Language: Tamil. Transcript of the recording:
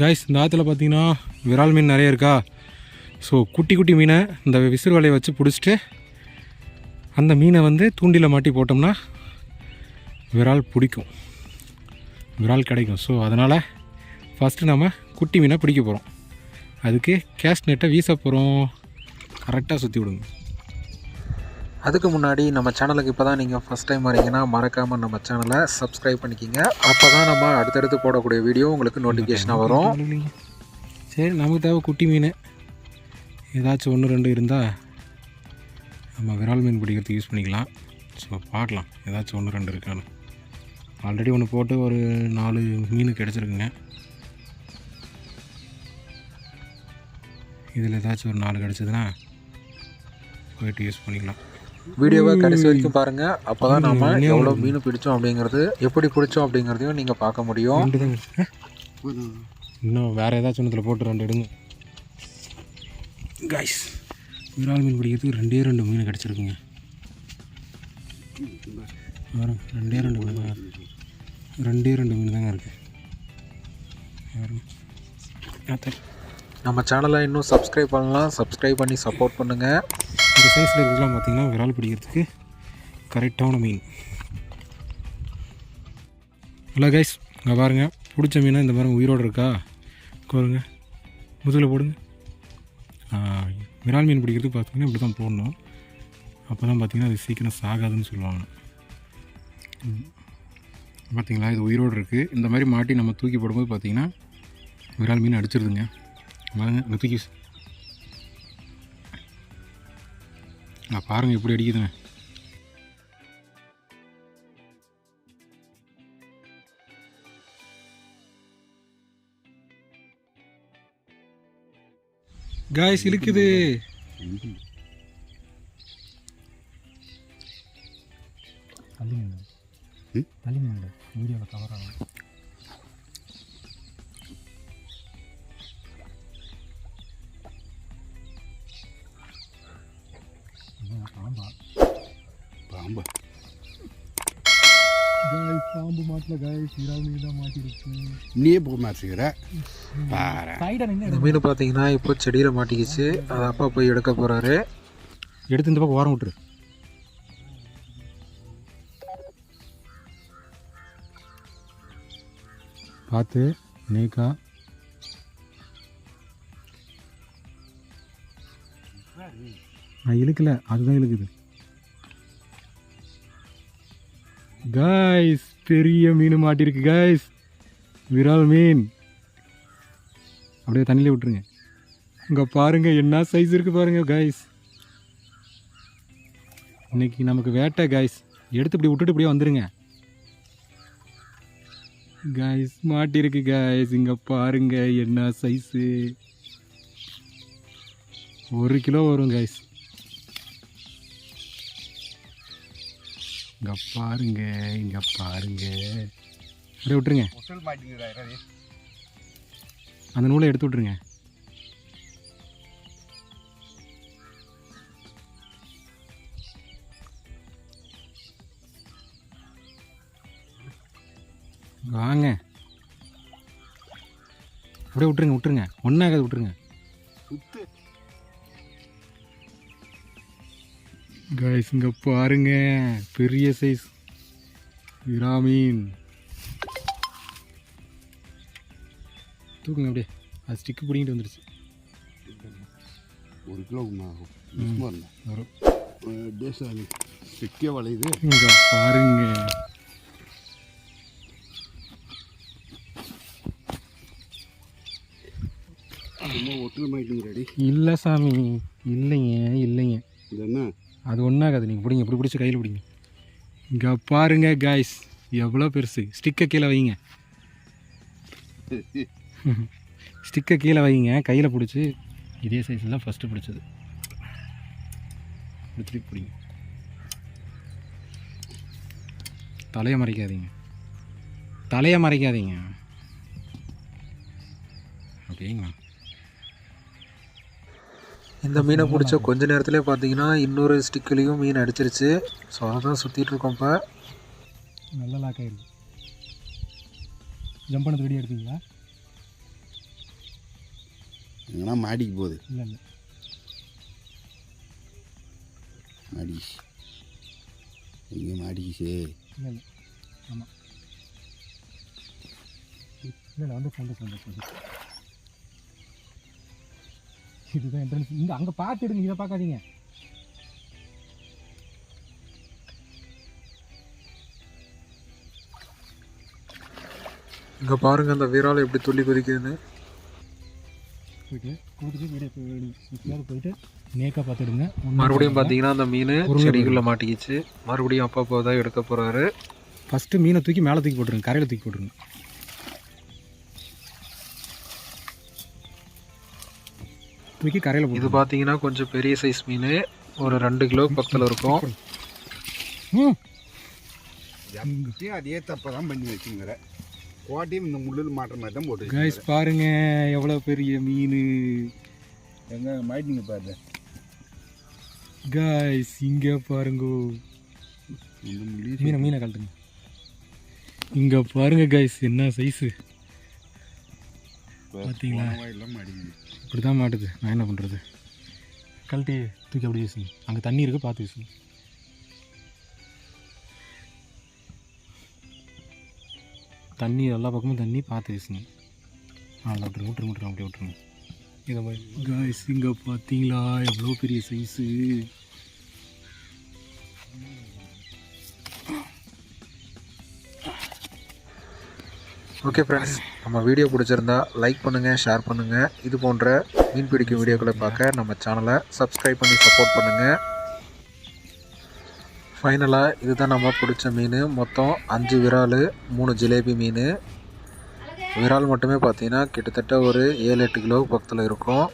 கைஸ் இந்த ஆற்றுல பார்த்தீங்கன்னா விரால் மீன் நிறைய இருக்கா? ஸோ குட்டி குட்டி மீனை இந்த விசிறு வலையை வச்சு பிடிச்சிட்டு அந்த மீனை வந்து தூண்டியில் மாட்டி போட்டோம்னா விரால் பிடிக்கும். விரால் கிடைக்கும். ஸோ அதனால் ஃபஸ்ட்டு நம்ம குட்டி மீனை பிடிக்க போகிறோம் அதுக்கு கேஷ் நெட்டை வீச போகிறோம் கரெக்டாக சுற்றி விடுங்க. அதுக்கு முன்னாடி நம்ம சேனலுக்கு இப்போ தான் நீங்கள் ஃபஸ்ட் டைம் வரீங்கன்னா மறக்காமல் நம்ம சேனலை சப்ஸ்கிரைப் பண்ணிக்கிங்க. அப்போ தான் நம்ம அடுத்தடுத்து போடக்கூடிய வீடியோ உங்களுக்கு நோட்டிஃபிகேஷனாக வரும். சரி நமக்கு தேவை குட்டி மீன். ஏதாச்சும் ஒன்று ரெண்டு இருந்தால் நம்ம விரால் மீன் பிடிக்கிறதுக்கு யூஸ் பண்ணிக்கலாம். ஸோ பார்க்கலாம். ஏதாச்சும் ஒன்று ரெண்டு இருக்கான்னு. ஆல்ரெடி ஒன்று போட்டு ஒரு நாலு மீன் கிடச்சிருக்குங்க. இதில் ஏதாச்சும் ஒரு நாலு கிடச்சதுன்னா போயிட்டு யூஸ் பண்ணிக்கலாம். வீடியோவை கடைசி வரைக்கும் பாருங்கள் அப்போ தான் நம்ம எவ்வளோ மீன் பிடிச்சோம் அப்படிங்கிறது எப்படி பிடிச்சோம் அப்படிங்கிறதையும் நீங்கள் பார்க்க முடியும். இன்னும் வேறு ஏதாச்சும் ஒன்றுத்தில் போட்டு ரெண்டு எடுங்க. காய்ஸ் விரால் மீன் பிடிக்கிறதுக்கு ரெண்டே ரெண்டு மீன் கிடச்சிருக்குங்க. வரும் ரெண்டே ரெண்டு மீன் தான். ரெண்டே ரெண்டு மீன் தாங்க இருக்குது நம்ம சேனலை இன்னும் சப்ஸ்கிரைப் பண்ணலாம். சப்ஸ்கிரைப் பண்ணி சப்போர்ட் பண்ணுங்கள் இந்த சைஸில் இருக்கிறதுலாம் பார்த்திங்கன்னா விரால் பிடிக்கிறதுக்கு கரெக்டான மீன். ஹலோ கைஸ் இங்கே பாருங்கள் பிடிச்ச மீனை இந்த மாதிரி உயிரோடு இருக்கா? கோருங்க முதுகில் போடுங்க. விரால் மீன் பிடிக்கிறதுக்கு பார்த்தீங்கன்னா இப்படி தான் போடணும். அப்போ தான் பார்த்தீங்கன்னா அது சீக்கிரம் சாகாதுன்னு சொல்லுவாங்க. பார்த்தீங்களா? இது உயிரோடு இருக்குது இந்த மாதிரி மாட்டி நம்ம தூக்கி போடும்போது பார்த்தீங்கன்னா விரால் மீன் அடிச்சிருதுங்க. பாருங்க இந்த தூக்கி நான் பாருங்கள் எப்படி அடிக்குதுங்க காய்ஸ் இழுக்குது. வீடியோவில் கவர் ஆகும் பாம்பு. பாம்பு மாட்டில் காய்ஸ் விரால் மீன் தான் மாட்டிருக்கு நீயே போக மாட்டேங்கிற பாரு இந்த மீன் பார்த்தீங்கன்னா இப்போ செடியில் மாட்டிக்கிச்சு. அதை அப்பா போய் எடுக்க போகிறாரு எடுத்து இந்த பக்கம் ஓரம் விட்டுரு. பார்த்து நேக்கா. நான் இழுக்கல அதுதான் இழுக்குது. காய்ஸ் பெரிய மீன் மாட்டிருக்கு காய்ஸ் விரால் மீன். அப்படியே தண்ணியில் விட்டுருங்க. இங்கே பாருங்கள் என்ன சைஸ் இருக்குது பாருங்கள் காய்ஸ் இன்னைக்கு நமக்கு வேட்டை காய்ஸ் எடுத்து இப்படி விட்டுட்டு இப்படியே வந்துருங்க. காய்ஸ் மாட்டிருக்கு காய்ஸ் இங்கே பாருங்கள் என்ன சைஸு ஒரு கிலோ வரும் காய்ஸ் இங்க பாருங்க இங்க பாருங்க. அப்படியே விட்டுருங்க. அந்த நூலை எடுத்து விட்ருங்க வாங்க. அப்படியே விட்டுருங்க விட்டுருங்க. ஒன்றாகாது விட்டுருங்க. சுத்து. கைஸ் இங்கே பாருங்க. பெரிய சைஸ் விராமீன் தூக்குங்க அப்படியே. அது ஸ்டிக்கு பிடிங்கிட்டு வந்துருச்சு. ஒரு கிலோ ஆகும். வரும். தேசாமி சிக்கிய வளையுது. இங்கே பாருங்க. மாட்டேங்கிறாடி இல்லை சாமி. இல்லைங்க இல்லைங்க. இது என்ன? அது ஒன்றாகாது நீங்கள் பிடிங்க இப்படி பிடிச்சி கையில் பிடிங்க. இங்கே பாருங்க காய்ஸ் எவ்வளோ பெருசு. ஸ்டிக்கை கீழே வைங்க. ஸ்டிக்கை கீழே வைங்க. கையில் பிடிச்சி. இதே சைஸில் தான் ஃபஸ்ட்டு பிடிச்சது. பிடிச்சிட்டு பிடிங்க. தலையை மறைக்காதீங்க. தலையை மறைக்காதீங்க. அப்படிங்களா? இந்த மீனை பிடிச்ச கொஞ்ச நேரத்திலே பார்த்தீங்கன்னா இன்னொரு ஸ்டிக்லேயும் மீன் அடிச்சிருச்சு. ஸோ அதை தான் சுற்றிட்டு இருக்கோம் இப்போ. நல்ல லாக் ஆயிருக்கு ஜம்ப் பண்ணது ரெடி எடுத்தீங்களா எங்கன்னா மாடிக்கு போகுது. இல்லை இல்லை. மாடிச்சு எங்கே மாடிக்குச்சு இல்லை இல்லை. ஆமாம் இல்லை இல்லை வந்து வந்து வந்து இதுதான் entrance. இந்த அங்கே பார்த்துடுங்க இதை பார்க்காதீங்க. இங்கே பாருங்கள் அந்த விரால் எப்படி துள்ளி குதிக்குதுன்னு. போயிட்டு போயிட்டு நேக்காக பார்த்துடுங்க மறுபடியும் பார்த்தீங்கன்னா அந்த மீன் செடிக்குள்ளே மாட்டிக்கிச்சு. மறுபடியும் அப்பப்போ தான் எடுக்க போகிறாரு ஃபஸ்ட்டு மீனை தூக்கி மேலே தூக்கி போட்டுருங்க கரையில் தூக்கி போட்டுருங்க. தூக்கி கரையில் இது பார்த்தீங்கன்னா கொஞ்சம் பெரிய சைஸ் மீன். ஒரு ரெண்டு கிலோ பக்கத்தில் இருக்கும். அதே தப்பை தான் பண்ணி வச்சுங்கிற. கோட்டையும் இந்த முள்ளில் மாட்டுற மாதிரி தான் போட்டு கைஸ் பாருங்க எவ்வளோ பெரிய மீன். எங்கே மாட்டிங்க பாரு கைஸ் இங்கே பாருங்க. மீனை மீனை கழட்டுங்க. இங்கே பாருங்க கைஸ் என்ன சைஸு மாட்டிங்க இப்படி தான் மாட்டுது. நான் என்ன பண்ணுறது கழட்டி தூக்கி அப்படி வீசுங்க. அங்கே தண்ணி இருக்கு பார்த்து வீசுங்க. தண்ணி எல்லா பக்கமும் தண்ணி பார்த்து வீசுங்க. ஆ விட்டுருங்க விட்டுருங்க விட்டுருங்க அப்படியே விட்டுருங்க. இதை மாதிரி காய்ஸ் இங்கே பார்த்தீங்களா? எவ்வளோ பெரிய சைஸு ஓகே ஃப்ரெண்ட்ஸ் நம்ம வீடியோ பிடிச்சிருந்தா லைக் பண்ணுங்கள் ஷேர் பண்ணுங்கள் இது போன்ற மீன் பிடிக்கும் வீடியோக்களை பார்க்க நம்ம சேனலை சப்ஸ்கிரைப் பண்ணி சப்போர்ட் பண்ணுங்கள் ஃபைனலாக இதுதான் நம்ம பிடிச்ச மீன். மொத்தம் அஞ்சு விரால் மூணு ஜிலேபி மீன். விரால் மட்டுமே பார்த்தீங்கன்னா கிட்டத்தட்ட ஒரு ஏழு எட்டு கிலோ பக்கத்தில் இருக்கும்.